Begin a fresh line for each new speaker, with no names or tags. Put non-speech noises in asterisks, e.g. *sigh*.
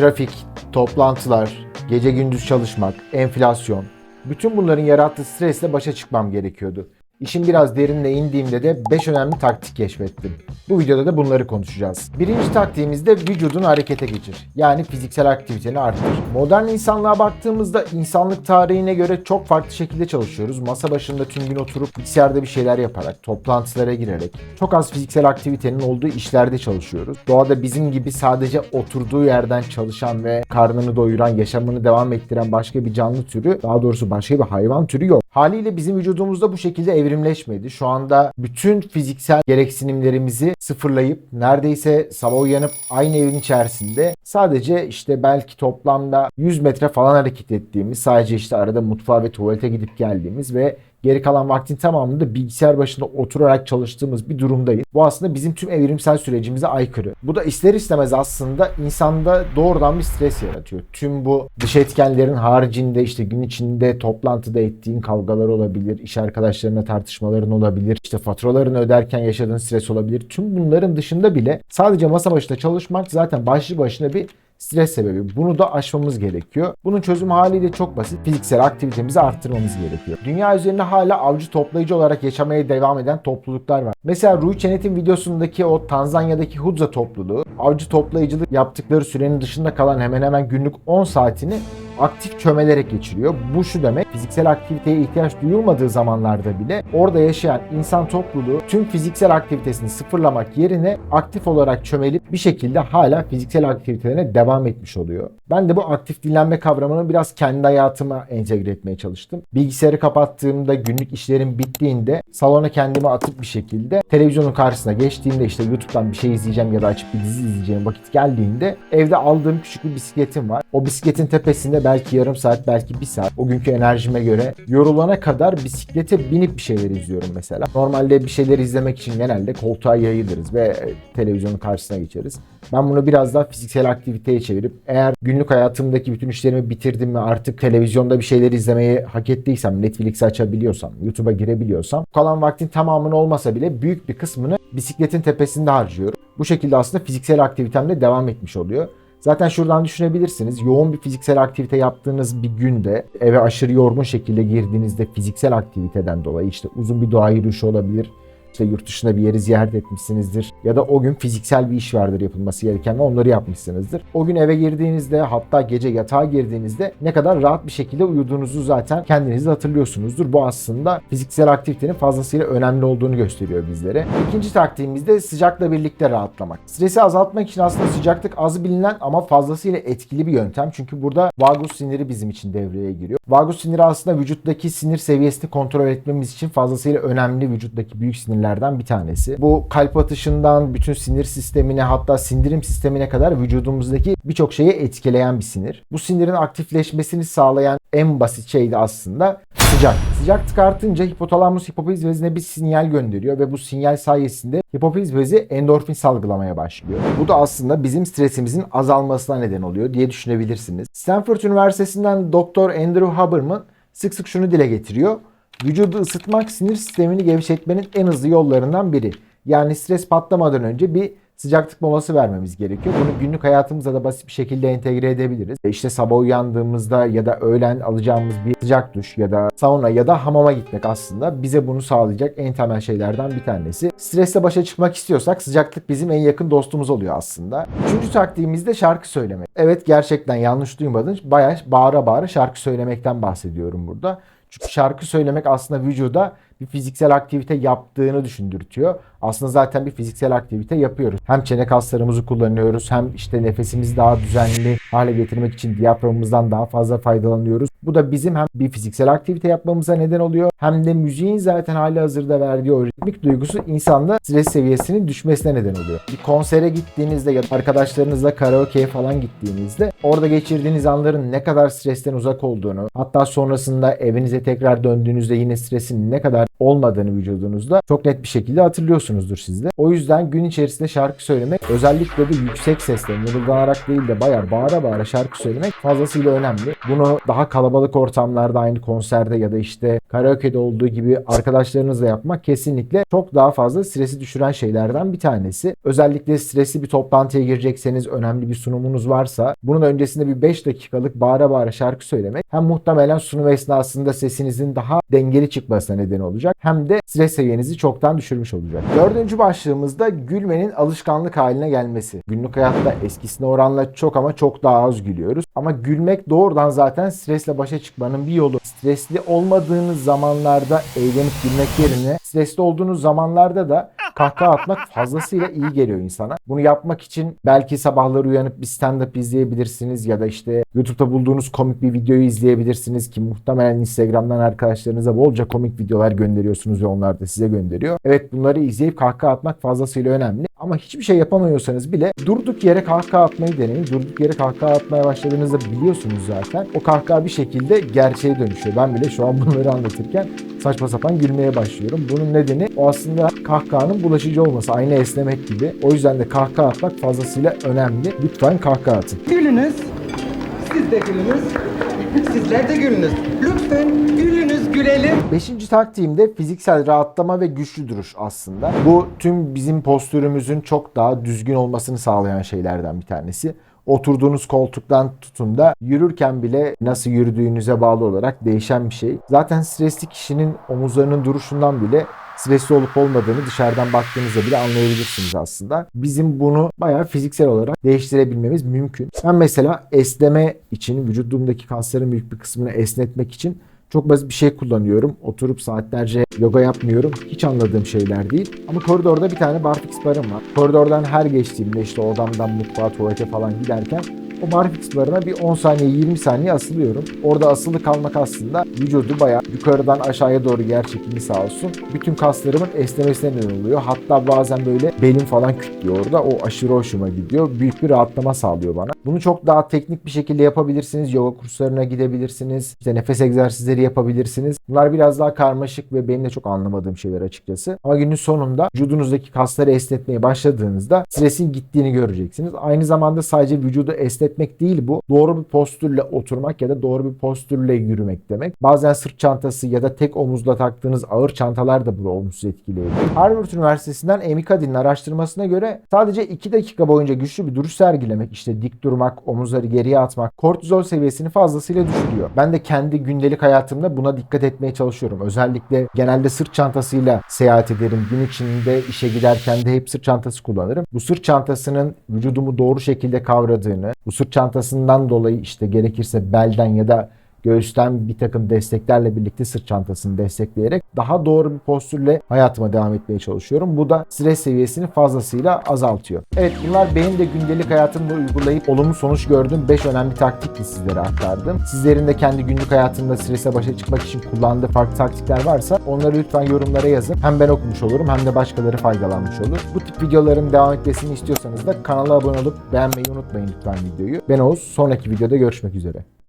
trafik, toplantılar, gece gündüz çalışmak, enflasyon. Bütün bunların yarattığı stresle başa çıkmam gerekiyordu. İşin biraz derinine indiğimde de 5 önemli taktik keşfettim. Bu videoda da bunları konuşacağız. Birinci taktiğimizde vücudunu harekete geçir. Yani fiziksel aktiviteni arttır. Modern insanlığa baktığımızda insanlık tarihine göre çok farklı şekilde çalışıyoruz. Masa başında tüm gün oturup bilgisayarda bir şeyler yaparak, toplantılara girerek, çok az fiziksel aktivitenin olduğu işlerde çalışıyoruz. Doğada bizim gibi sadece oturduğu yerden çalışan ve karnını doyuran, yaşamını devam ettiren başka bir canlı türü, daha doğrusu başka bir hayvan türü yok. Haliyle bizim vücudumuzda bu şekilde evrimleşmedi. Şu anda bütün fiziksel gereksinimlerimizi sıfırlayıp neredeyse sabah uyanıp aynı evin içerisinde sadece işte belki toplamda 100 metre falan hareket ettiğimiz, sadece işte arada mutfağa ve tuvalete gidip geldiğimiz ve geri kalan vaktin tamamında bilgisayar başında oturarak çalıştığımız bir durumdayız. Bu aslında bizim tüm evrimsel sürecimize aykırı. Bu da ister istemez aslında insanda doğrudan bir stres yaratıyor. Tüm bu dış etkenlerin haricinde işte gün içinde toplantıda ettiğin kavgalar olabilir, iş arkadaşlarına tartışmaların olabilir, işte faturalarını öderken yaşadığın stres olabilir. Tüm bunların dışında bile sadece masa başında çalışmak zaten başlı başına bir stres sebebi. Bunu da aşmamız gerekiyor. Bunun çözümü haliyle çok basit. Fiziksel aktivitemizi arttırmamız gerekiyor. Dünya üzerinde hala avcı toplayıcı olarak yaşamaya devam eden topluluklar var. Mesela Rui Çenet'in videosundaki o Tanzanya'daki Hudza topluluğu avcı toplayıcılık yaptıkları sürenin dışında kalan hemen hemen günlük 10 saatini aktif çömelerek geçiriyor. Bu şu demek fiziksel aktiviteye ihtiyaç duyulmadığı zamanlarda bile orada yaşayan insan topluluğu tüm fiziksel aktivitesini sıfırlamak yerine aktif olarak çömelip bir şekilde hala fiziksel aktivitelerine devam etmiş oluyor. Ben de bu aktif dinlenme kavramını biraz kendi hayatıma entegre etmeye çalıştım. Bilgisayarı kapattığımda günlük işlerim bittiğinde salona kendimi atıp bir şekilde televizyonun karşısına geçtiğimde işte YouTube'dan bir şey izleyeceğim ya da açıp bir dizi izleyeceğim vakit geldiğinde evde aldığım küçük bir bisikletim var. O bisikletin tepesinde belki yarım saat belki bir saat o günkü enerjime göre yorulana kadar bisiklete binip bir şeyler izliyorum mesela. Normalde bir şeyler izlemek için genelde koltuğa yayılırız ve televizyonun karşısına geçeriz. Ben bunu biraz daha fiziksel aktiviteye çevirip eğer günlük hayatımdaki bütün işlerimi bitirdim ve artık televizyonda bir şeyler izlemeyi hak ettiysem, Netflix açabiliyorsam, YouTube'a girebiliyorsam kalan vaktin tamamını olmasa bile büyük bir kısmını bisikletin tepesinde harcıyorum. Bu şekilde aslında fiziksel aktivitemde devam etmiş oluyor. Zaten şuradan düşünebilirsiniz. Yoğun bir fiziksel aktivite yaptığınız bir günde eve aşırı yorgun şekilde girdiğinizde fiziksel aktiviteden dolayı işte uzun bir doğa yürüyüşü olabilir. İşte yurt dışında bir yeri ziyaret etmişsinizdir. Ya da o gün fiziksel bir iş vardır yapılması gereken onları yapmışsınızdır. O gün eve girdiğinizde hatta gece yatağa girdiğinizde ne kadar rahat bir şekilde uyuduğunuzu zaten kendiniz hatırlıyorsunuzdur. Bu aslında fiziksel aktivitenin fazlasıyla önemli olduğunu gösteriyor bizlere. İkinci taktiğimiz de sıcakla birlikte rahatlamak. Stresi azaltmak için aslında sıcaklık az bilinen ama fazlasıyla etkili bir yöntem. Çünkü burada vagus siniri bizim için devreye giriyor. Vagus siniri aslında vücuttaki sinir seviyesini kontrol etmemiz için fazlasıyla önemli vücuttaki büyük sinirlerden bir tanesi. Bu kalp atışından bütün sinir sistemine hatta sindirim sistemine kadar vücudumuzdaki birçok şeyi etkileyen bir sinir. Bu sinirin aktifleşmesini sağlayan en basit şey de aslında sıcak. Sıcaklık artınca hipotalamus hipofiz bezine bir sinyal gönderiyor ve bu sinyal sayesinde hipofiz bezi endorfin salgılamaya başlıyor. Bu da aslında bizim stresimizin azalmasına neden oluyor diye düşünebilirsiniz. Stanford Üniversitesi'nden Dr. Andrew Haberman sık sık şunu dile getiriyor. Vücudu ısıtmak sinir sistemini gevşetmenin en hızlı yollarından biri. Yani stres patlamadan önce bir sıcaklık molası vermemiz gerekiyor. Bunu günlük hayatımıza da basit bir şekilde entegre edebiliriz. İşte sabah uyandığımızda ya da öğlen alacağımız bir sıcak duş ya da sauna ya da hamama gitmek aslında bize bunu sağlayacak en temel şeylerden bir tanesi. Stresle başa çıkmak istiyorsak sıcaklık bizim en yakın dostumuz oluyor aslında. Üçüncü taktiğimiz de şarkı söylemek. Evet gerçekten yanlış duymadın. Bayağı bağıra bağıra şarkı söylemekten bahsediyorum burada. Çünkü şarkı söylemek aslında vücuda bir fiziksel aktivite yaptığını düşündürtüyor. Aslında zaten bir fiziksel aktivite yapıyoruz. Hem çene kaslarımızı kullanıyoruz hem işte nefesimizi daha düzenli hale getirmek için diyaframımızdan daha fazla faydalanıyoruz. Bu da bizim hem bir fiziksel aktivite yapmamıza neden oluyor hem de müziğin zaten hali hazırda verdiği o ritmik duygusu insanda stres seviyesinin düşmesine neden oluyor. Bir konsere gittiğinizde ya da arkadaşlarınızla karaoke'ye falan gittiğinizde orada geçirdiğiniz anların ne kadar stresten uzak olduğunu hatta sonrasında evinize tekrar döndüğünüzde yine stresin ne kadar olmadığını vücudunuzda çok net bir şekilde hatırlıyorsunuzdur siz de. O yüzden gün içerisinde şarkı söylemek özellikle de yüksek sesle mırıldanarak değil de bayağı bağıra bağıra şarkı söylemek fazlasıyla önemli. Bunu daha kalabalık ortamlarda aynı konserde ya da işte karaoke'de olduğu gibi arkadaşlarınızla yapmak kesinlikle çok daha fazla stresi düşüren şeylerden bir tanesi. Özellikle stresli bir toplantıya girecekseniz, önemli bir sunumunuz varsa bunun öncesinde bir 5 dakikalık bağıra bağıra şarkı söylemek hem muhtemelen sunum esnasında sesinizin daha dengeli çıkmasına neden olacak hem de stres seviyenizi çoktan düşürmüş olacak. Dördüncü başlığımızda gülmenin alışkanlık haline gelmesi. Günlük hayatta eskisine oranla çok ama çok daha az gülüyoruz. Ama gülmek doğrudan zaten stresle başa çıkmanın bir yolu. Stresli olmadığınız zamanlarda eğlenip gülmek yerine stresli olduğunuz zamanlarda da kahkaha atmak fazlasıyla iyi geliyor insana. Bunu yapmak için belki sabahları uyanıp bir stand-up izleyebilirsiniz ya da işte YouTube'da bulduğunuz komik bir videoyu izleyebilirsiniz ki muhtemelen Instagram'dan arkadaşlarınıza bolca komik videolar gönderiyorsunuz ve onlar da size gönderiyor. Evet bunları izleyip kahkaha atmak fazlasıyla önemli. Ama hiçbir şey yapamıyorsanız bile durduk yere kahkaha atmayı deneyin. Durduk yere kahkaha atmaya başladığınızda biliyorsunuz zaten. O kahkaha bir şekilde gerçeğe dönüşüyor. Ben bile şu an bunları anlatırken saçma sapan gülmeye başlıyorum. Bunun nedeni o aslında kahkahanın bulaşıcı olması. Aynı esnemek gibi. O yüzden de kahkaha atmak fazlasıyla önemli. Lütfen kahkaha atın.
Gülünüz. Siz de gülünüz. *laughs* Sizler de gülünüz. Lütfen gülelim.
Beşinci taktiğim de fiziksel rahatlama ve güçlü duruş aslında. Bu tüm bizim postürümüzün çok daha düzgün olmasını sağlayan şeylerden bir tanesi. Oturduğunuz koltuktan tutun da yürürken bile nasıl yürüdüğünüze bağlı olarak değişen bir şey. Zaten stresli kişinin omuzlarının duruşundan bile stresli olup olmadığını dışarıdan baktığınızda bile anlayabilirsiniz aslında. Bizim bunu bayağı fiziksel olarak değiştirebilmemiz mümkün. Ben mesela esneme için vücudumdaki kasların büyük bir kısmını esnetmek için çok basit bir şey kullanıyorum. Oturup saatlerce yoga yapmıyorum. Hiç anladığım şeyler değil. Ama koridorda bir tane barfix barım var. Koridordan her geçtiğimde işte odamdan mutfağa, tuvalete falan giderken o barfix barına bir 10 saniye 20 saniye asılıyorum. Orada asılı kalmak aslında vücudu bayağı yukarıdan aşağıya doğru yer çekimi sağ olsun. Bütün kaslarımın esnemesine neden oluyor. Hatta bazen böyle belim falan kütlüyor orada. O aşırı hoşuma gidiyor. Büyük bir rahatlama sağlıyor bana. Bunu çok daha teknik bir şekilde yapabilirsiniz. Yoga kurslarına gidebilirsiniz. İşte nefes egzersizleri yapabilirsiniz. Bunlar biraz daha karmaşık ve benim de çok anlamadığım şeyler açıkçası. Ama günün sonunda vücudunuzdaki kasları esnetmeye başladığınızda stresin gittiğini göreceksiniz. Aynı zamanda sadece vücudu esnetmek değil bu. Doğru bir postürle oturmak ya da doğru bir postürle yürümek demek. Bazen sırt çantası ya da tek omuzla taktığınız ağır çantalar da bunu olumsuz etkileyebilir. Harvard Üniversitesi'nden Amy Cuddy'nin araştırmasına göre sadece 2 dakika boyunca güçlü bir duruş sergilemek, işte dik durmak, omuzları geriye atmak kortizol seviyesini fazlasıyla düşürüyor. Ben de kendi gündelik hayatımda buna dikkat etmeye çalışıyorum. Özellikle genelde sırt çantasıyla seyahat ederim. Gün içinde işe giderken de hep sırt çantası kullanırım. Bu sırt çantasının vücudumu doğru şekilde kavradığını, bu sırt çantasından dolayı işte gerekirse belden ya da göğüsten bir takım desteklerle birlikte sırt çantasını destekleyerek daha doğru bir postürle hayatıma devam etmeye çalışıyorum. Bu da stres seviyesini fazlasıyla azaltıyor. Evet bunlar benim de gündelik hayatımda uygulayıp olumlu sonuç gördüğüm 5 önemli taktikti sizlere aktardım. Sizlerin de kendi günlük hayatında strese başa çıkmak için kullandığı farklı taktikler varsa onları lütfen yorumlara yazın. Hem ben okumuş olurum hem de başkaları faydalanmış olur. Bu tip videoların devam etmesini istiyorsanız da kanala abone olup beğenmeyi unutmayın lütfen videoyu. Ben Oğuz. Sonraki videoda görüşmek üzere.